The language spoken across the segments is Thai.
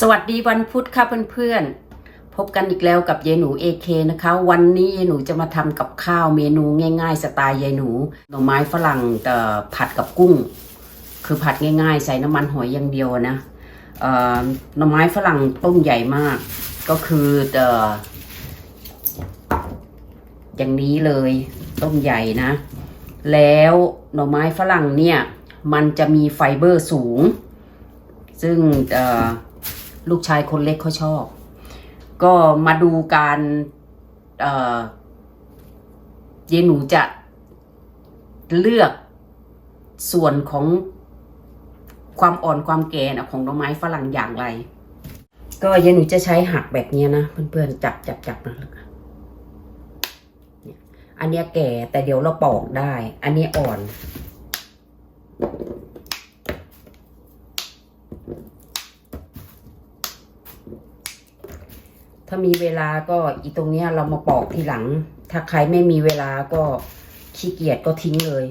สวัสดีวันพุธค่ะเพื่อนๆ พบกันอีกแล้วกับยายหนู AK นะคะ วันนี้ยายหนูจะมาทำกับข้าวเมนูง่ายๆ สไตล์ยายหนู หน่อไม้ฝรั่งแต่ผัดกับกุ้ง คือผัดง่ายๆ ใส่น้ำมันหอยอย่างเดียวนะหน่อไม้ฝรั่งต้มใหญ่มาก ก็คืออ่ออย่างนี้เลยต้มใหญ่นะ แล้วหน่อไม้ฝรั่งเนี่ย มันจะมีไฟเบอร์สูง ซึ่งเอ่อ ลูกชายคนเล็กเขาชอบ ก็มาดูการเอ่อเยหนูจะเลือกส่วนของความอ่อนความแก่นะของหน่อไม้ฝรั่งอย่างไร ก็เยหนูจะใช้หักแบบนี้นะเพื่อนๆจับจับจับนะอันนี้แก่แต่เดี๋ยวเราปอกได้ อันนี้อ่อน ถ้ามีเวลาก็อีตรงเนี้ยเรามาปอกทีหลัง ถ้าใครไม่มีเวลาก็ขี้เกียจก็ทิ้งเลย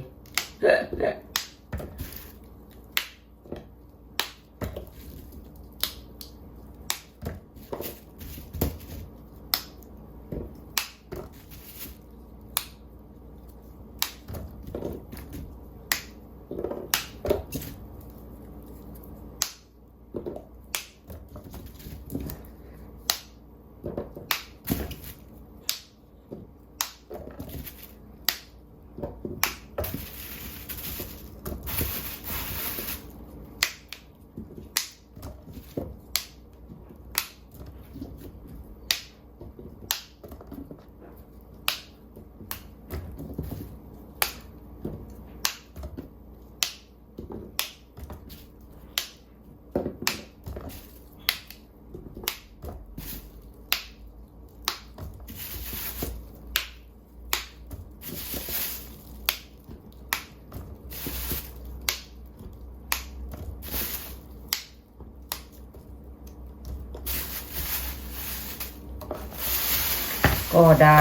ก็ได้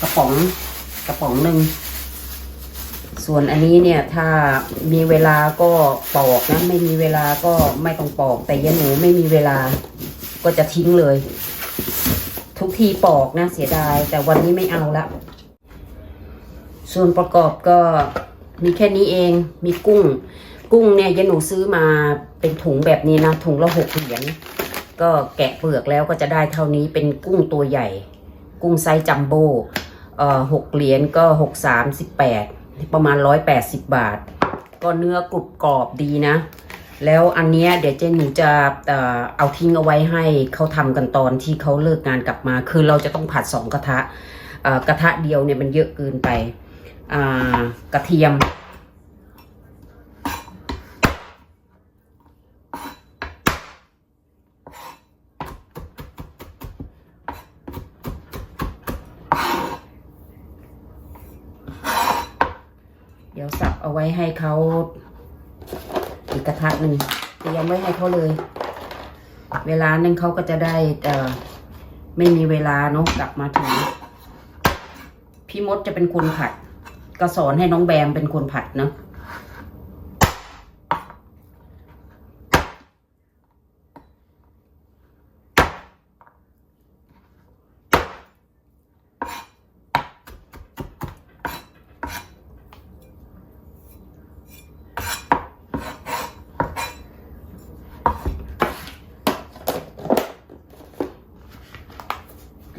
กระป๋องกระป๋องหนึ่ง ส่วนอันนี้เนี่ยถ้ามีเวลาก็ปอกนะ ไม่มีเวลาก็ไม่ต้องปอก แต่ยายหนูไม่มีเวลาก็จะทิ้งเลย ทุกทีปอกนะเสียดาย แต่วันนี้ไม่เอาละ ส่วนประกอบก็มีแค่นี้เอง มีกุ้ง กุ้งเนี่ยยายหนูซื้อมาเป็นถุงแบบนี้นะ ถุงละหกเหรียญ ก็แกะเปลือกแล้วก็จะได้เท่านี้เป็นกุ้งตัวใหญ่ กุ้งไซส์จัมโบ้เอ่อหกเหรียญก็หกสามสิบแปดประมาณร้อยแปดสิบบาท ก็เนื้อกรุบกรอบดีนะ แล้วอันเนี้ยเดี๋ยวเจนหนูจะเอ่อเอาทิ้งเอาไว้ให้เขาทำกันตอนที่เขาเลิกงานกลับมา คือเราจะต้องผัดสองกระทะเอ่อกระทะเดียวเนี่ยมันเยอะเกินไปอ่ากระเทียม เดี๋ยวสับเอา ไว้ให้เขาอีกกระทะหนึ่งเตรียมไว้ให้เขาเลย เวลานึงเขาก็จะได้เอ่อไม่มีเวลาเนาะกลับมาถึงพี่มดจะเป็นคนผัด ก็สอนให้น้องแบมเป็นคนผัดเนาะ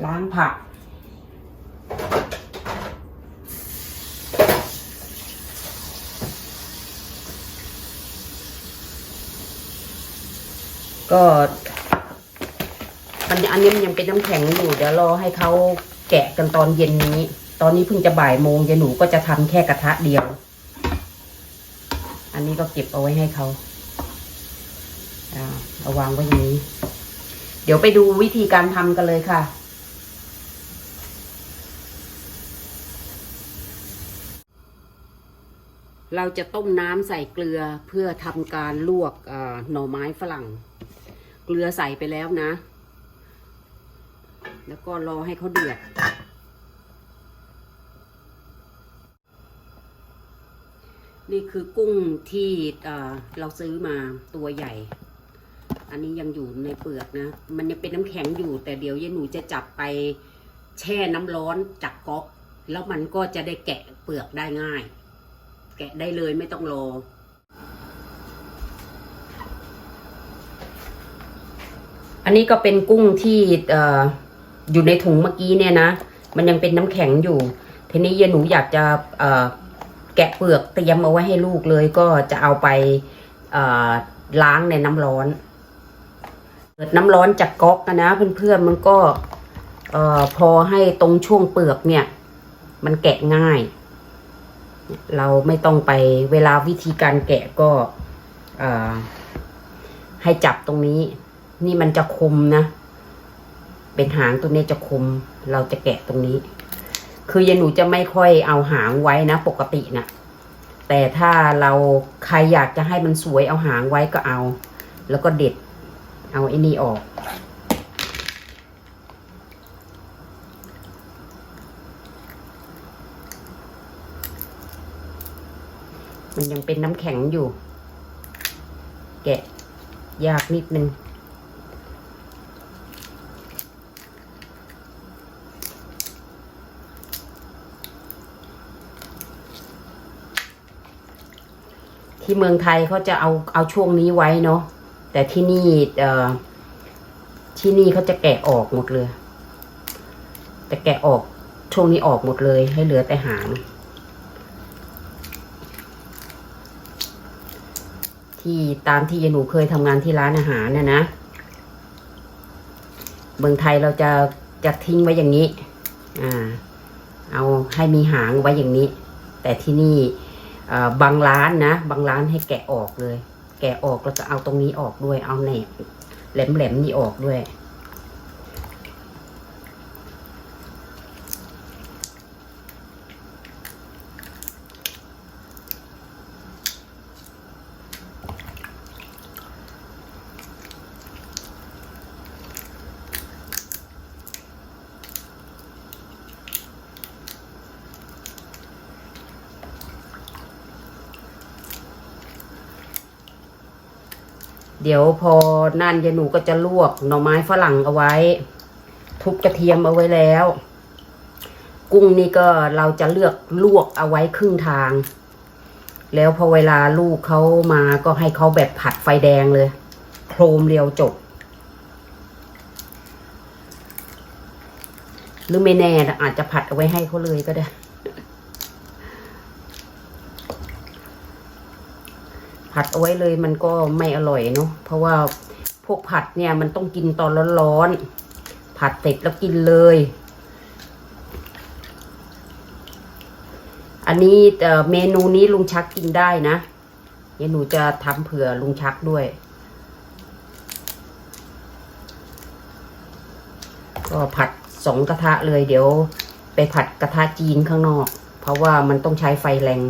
ล้างผัก ก็อันอันนี้มันยังเป็นน้ำแข็งอยู่เดี๋ยวรอให้เขาแกะกันตอนเย็นนี้ ตอนนี้เพิ่งจะบ่ายโมงยายหนูก็จะทำแค่กระทะเดียว อันนี้ก็เก็บเอาไว้ให้เขาเอาวางไว้อย่างนี้ เดี๋ยวไปดูวิธีการทำกันเลยค่ะ เราจะต้มน้ำใส่เกลือเพื่อทำการลวกหน่อไม้ฝรั่ง เกลือใส่ไปแล้วนะ แล้วก็รอให้เขาเดือด นี่คือกุ้งที่เราซื้อมาตัวใหญ่ อันนี้ยังอยู่ในเปลือกนะ มันยังเป็นน้ำแข็งอยู่ แต่เดี๋ยวยายหนูจะจับไปแช่น้ำร้อนจากก๊อก แล้วมันก็จะได้แกะเปลือกได้ง่าย แกะได้เลยไม่ต้องรอ อันนี้ก็เป็นกุ้งที่เอ่ออยู่ในถุงเมื่อกี้เนี่ยนะ มันยังเป็นน้ำแข็งอยู่ ทีนี้ยายหนูอยากจะเอ่อแกะเปลือกเตรียมเอาไว้ให้ลูกเลย ก็จะเอาไปเอ่อล้างในน้ำร้อน เปิดน้ำร้อนจากก๊อกนะนะเพื่อนๆมันก็เอ่อพอให้ตรงช่วงเปลือกเนี่ย มันแกะง่าย เราไม่ต้องไปเวลาวิธีการแกะก็ให้จับตรงนี้ นี่มันจะคมนะ เป็นหางตัวนี้จะคม เราจะแกะตรงนี้ คือยายหนูจะไม่ค่อยเอาหางไว้นะ ปกตินะแต่ถ้าเราใครอยากจะให้มันสวยเอาหางไว้ก็เอา แล้วก็เด็ด เอาไอ้นี่ออก มันยังเป็นน้ำแข็งอยู่ แกะยากนิดนึง ที่เมืองไทยเขาจะเอาเอาช่วงนี้ไว้เนาะแต่ที่นี่เอ่อที่นี่เขาจะแกะออกหมดเลยจะแกะออกช่วงนี้ออกหมดเลย ให้เหลือแต่หาง ที่ตามที่ยายหนูเคยทำงานที่ร้านอาหารน่ะนะเมืองไทยเราจะจะทิ้งไว้อย่างนี้ อ่า เอาให้มีหางไว้อย่างนี้ แต่ที่นี่ บางร้านนะ บางร้านให้แกะออกเลย แกะออกแล้วก็เอาตรงนี้ออกด้วย เอาแหนบแหลมๆนี่ออกด้วย เดี๋ยวพอนั่นยายหนูก็จะลวกหน่อไม้ฝรั่งเอาไว้ ทุบกระเทียมเอาไว้แล้ว กุ้งนี่ก็เราจะเลือกลวกเอาไว้ครึ่งทาง แล้วพอเวลาลูกเขามาก็ให้เขาแบบผัดไฟแดงเลย โครมเรียวจบ หรือไม่แน่อาจจะผัดเอาไว้ให้เขาเลยก็ได้ ผัดเอาไว้เลยมันก็ไม่อร่อยเนาะเพราะว่าพวกผัดเนี่ยมันต้องกินตอนร้อนๆผัดเสร็จแล้วกินเลย อันนี้เอ่อเมนูนี้ลุงชักกินได้นะเดี๋ยวหนูจะทำเผื่อลุงชักด้วย ก็ผัดสองกระทะเลยเดี๋ยว ไปผัดกระทะจีนข้างนอก เพราะว่ามันต้องใช้ไฟแรง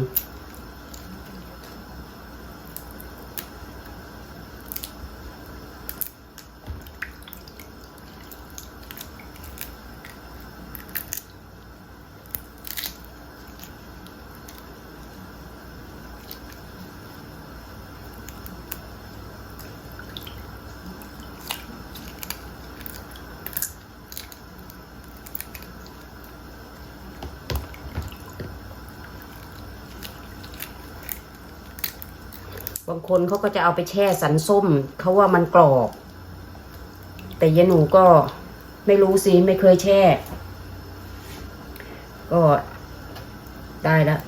บางคนเขาก็จะเอาไปแช่สันส้มเขาว่ามันกรอบ แต่ยายหนูก็ไม่รู้สิไม่เคยแช่ ก็ได้แล้ว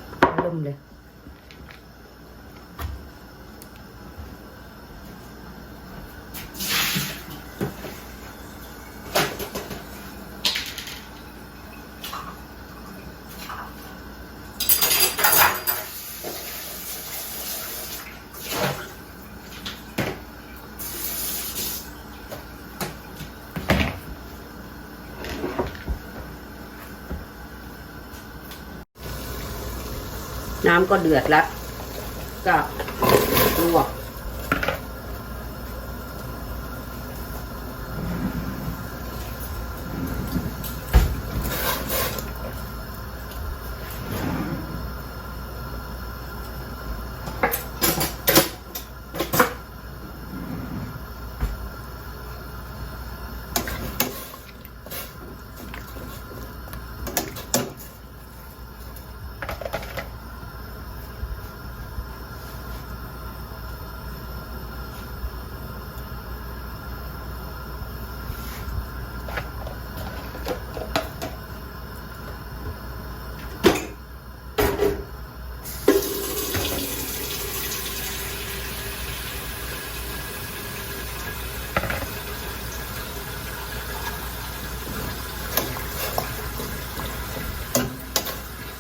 น้ำก็เดือดแล้ว ก็ลวก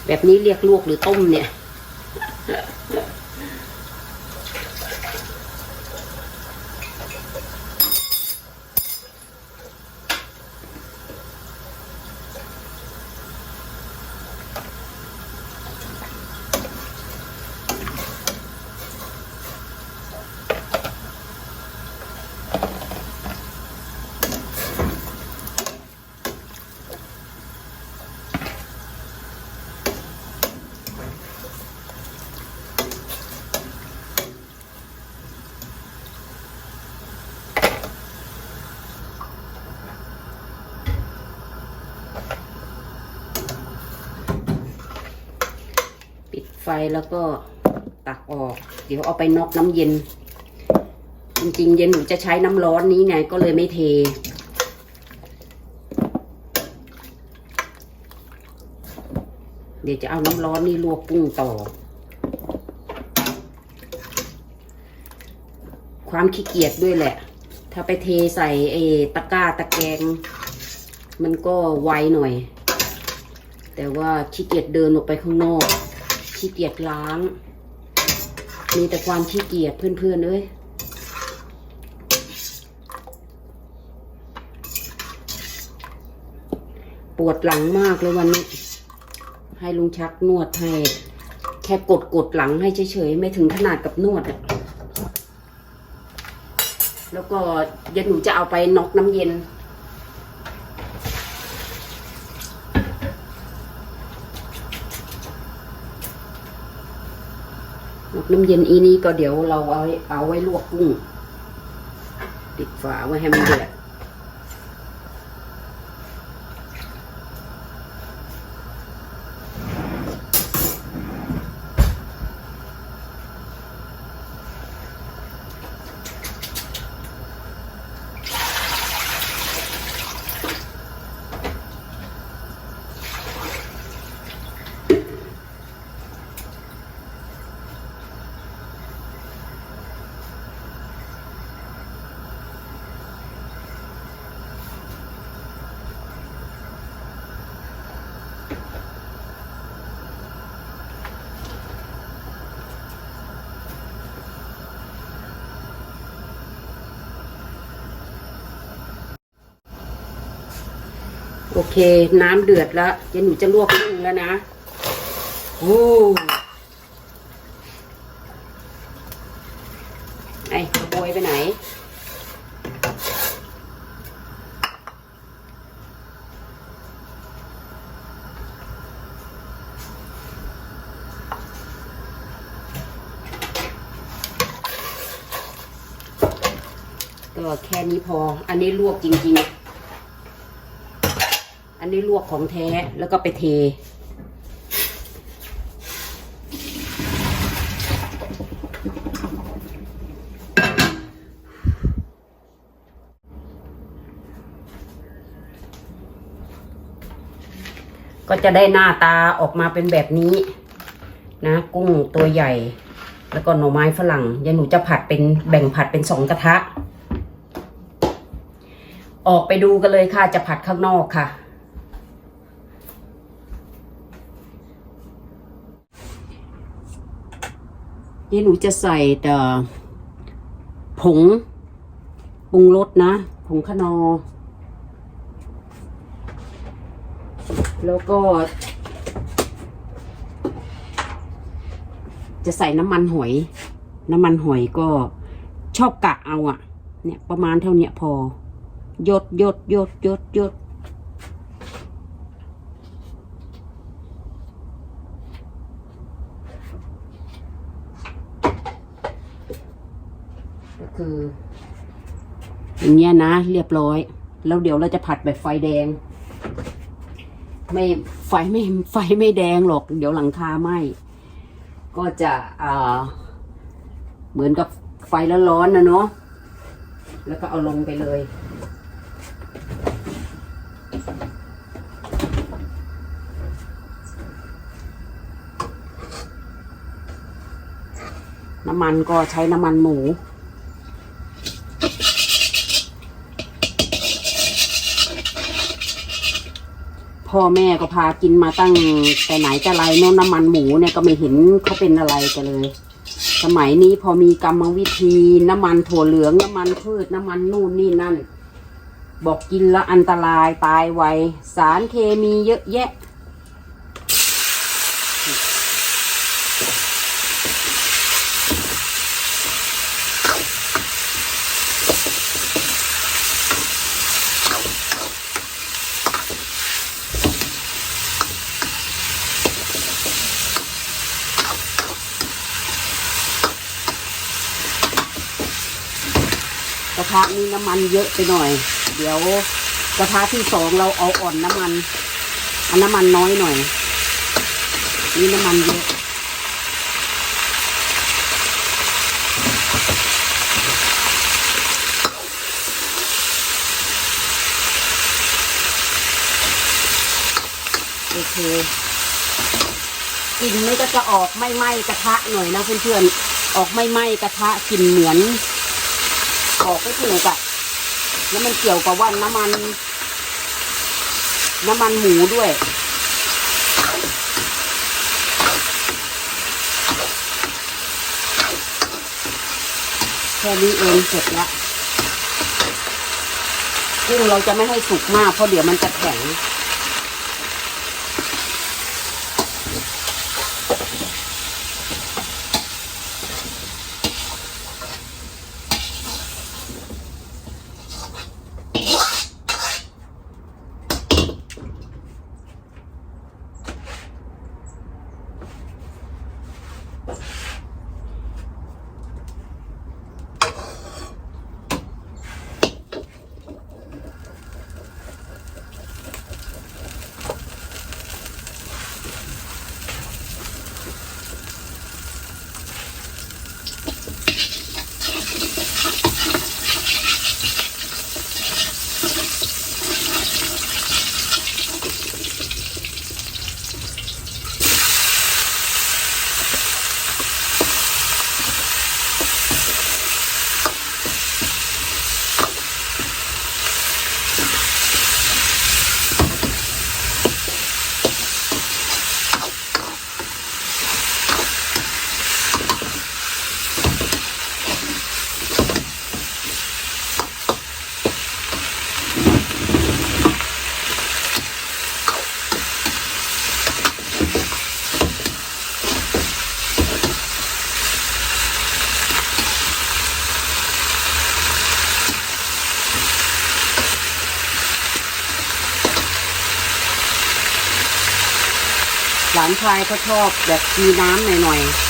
แบบนี้เรียกลวกหรือต้มเนี่ย แล้วก็ตักออก เดี๋ยวเอาไปนอกน้ำเย็น จริงๆ เย็นหนูจะใช้น้ำร้อนนี้ไงก็เลยไม่เท เดี๋ยวจะเอาน้ำร้อนนี่ลวกกุ้งต่อ ความขี้เกียจด้วยแหละ ถ้าไปเทใส่ไอ้ตะกร้าตะแกง มันก็ไวหน่อย แต่ว่าขี้เกียจเดินออกไปข้างนอก ขี้เกียจล้าง มีแต่ความขี้เกียจเพื่อนๆเอ้ยปวดหลังมากเลยวันนี้ ให้ลุงชักนวดให้แค่กดกดหลังให้เฉยๆ ไม่ถึงขนาดกับนวดอะแล้วก็เดี๋ยวหนูจะเอาไปน็อกน้ำเย็น น้ำเย็นอีนี้ก็เดี๋ยวเราเอาไว้เอาไว้ลวกกุ้ง ปิดฝาไว้ให้มันเดือด อเค น้ำเดือดแล้วเดี๋ยวหนูจะลวกกุ้งแล้วนะโอ้ไอ้ขโมยไปไหน ก็แค่นี้พอ อันนี้ลวกจริง ๆ นนี้ลวกของแท้แล้วก็ไปเท ก็จะได้หน้าตาออกมาเป็นแบบนี้ นะ กุ้งตัวใหญ่ แล้วก็หน่อไม้ฝรั่งเดี๋ยหนูจะผัดเป็นแบ่งผัดเป็นสองกระทะออกไปดูกันเลยค่ะ จะผัดข้างนอกค่ะ เดี๋ยวหนูจะใส่แต่ผงปรุงรสนะ ผงขนอ แล้วก็ จะใส่น้ำมันหอย น้ำมันหอยก็ชอบกะเอาอะเนี่ยประมาณเท่านี้พอยดยดยดยดยด คือ อย่างเงี้ยนะ เรียบร้อย แล้วเดี๋ยวเราจะผัดแบบไฟแดง ไม่ไฟไม่ไฟไม่แดงหรอก เดี๋ยวหลังคาไหมก็จะอ่าเหมือนกับไฟแล้วร้อนนะเนาะแล้วก็เอาลงไปเลยน้ำมันก็ใช้น้ำมันหมู พ่อแม่ก็พากินมาตั้งแต่ไหนแต่ไรเนอะน้ำมันหมูเนี่ยก็ไม่เห็นเขาเป็นอะไรกันเลย สมัยนี้พอมีกรรมวิธีน้ำมันถั่วเหลืองน้ำมันพืชน้ำมันนู่นนี่นั่น บอกกินแล้วอันตรายตายไวสารเคมีเยอะแยะ ก ระนี้น้ำมันเยอะไปหน่อย เดี๋ยวกระทะที่สองเราเอาอ่อนน้ำมันอันน้ำมันน้อยหน่อย นี่น้ำมันเยอะโอเคกลิ่นมันก็จะออกไม่ไหม้กระทะหน่อยนะเพื่อนๆออกไม่ไหม้กระทะกลิ่นเหมือน ออกไม่ถูกอะแล้วมันเกี่ยวกับว่าน้ำมัน น้ำมันหมูด้วยแค่นี้เองเสร็จแล้วกุ้งเราจะไม่ให้สุกมากเพราะเดี๋ยวมันจะแข็ง หลานชายก็ชอบแบบมีน้ำหน่อยๆ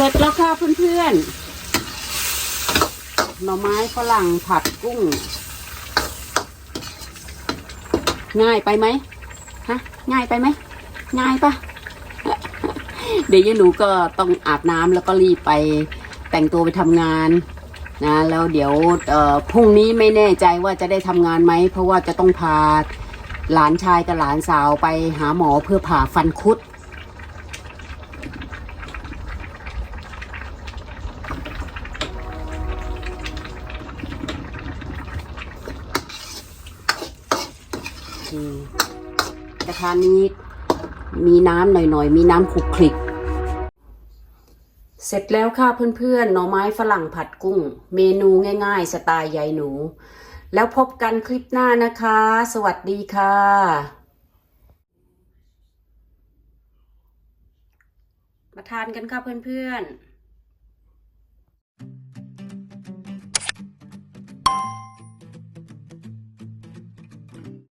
เสร็จแล้วค่ะเพื่อนๆ หน่อไม้ฝรั่งผัดกุ้ง ง่ายไปไหมฮะ ง่ายไปไหม ง่ายปะเดี๋ยวยายหนูก็ต้องอาบน้ำแล้วก็รีบไปแต่งตัวไปทำงานนะแล้วเดี๋ยวพรุ่งนี้ไม่แน่ใจว่าจะได้ทำงานไหม เพราะว่าจะต้องพาหลานชายกับหลานสาวไปหาหมอเพื่อผ่าฟันคุด อืมกระทานี้มีน้ำหน่อยๆ มีน้ำขลุกคลิก เสร็จแล้วค่ะเพื่อนๆ หน่อไม้ฝรั่งผัดกุ้ง เมนูง่ายๆ สไตล์ยายหนู แล้วพบกันคลิปหน้านะคะ สวัสดีค่ะมาทานกันค่ะเพื่อนๆ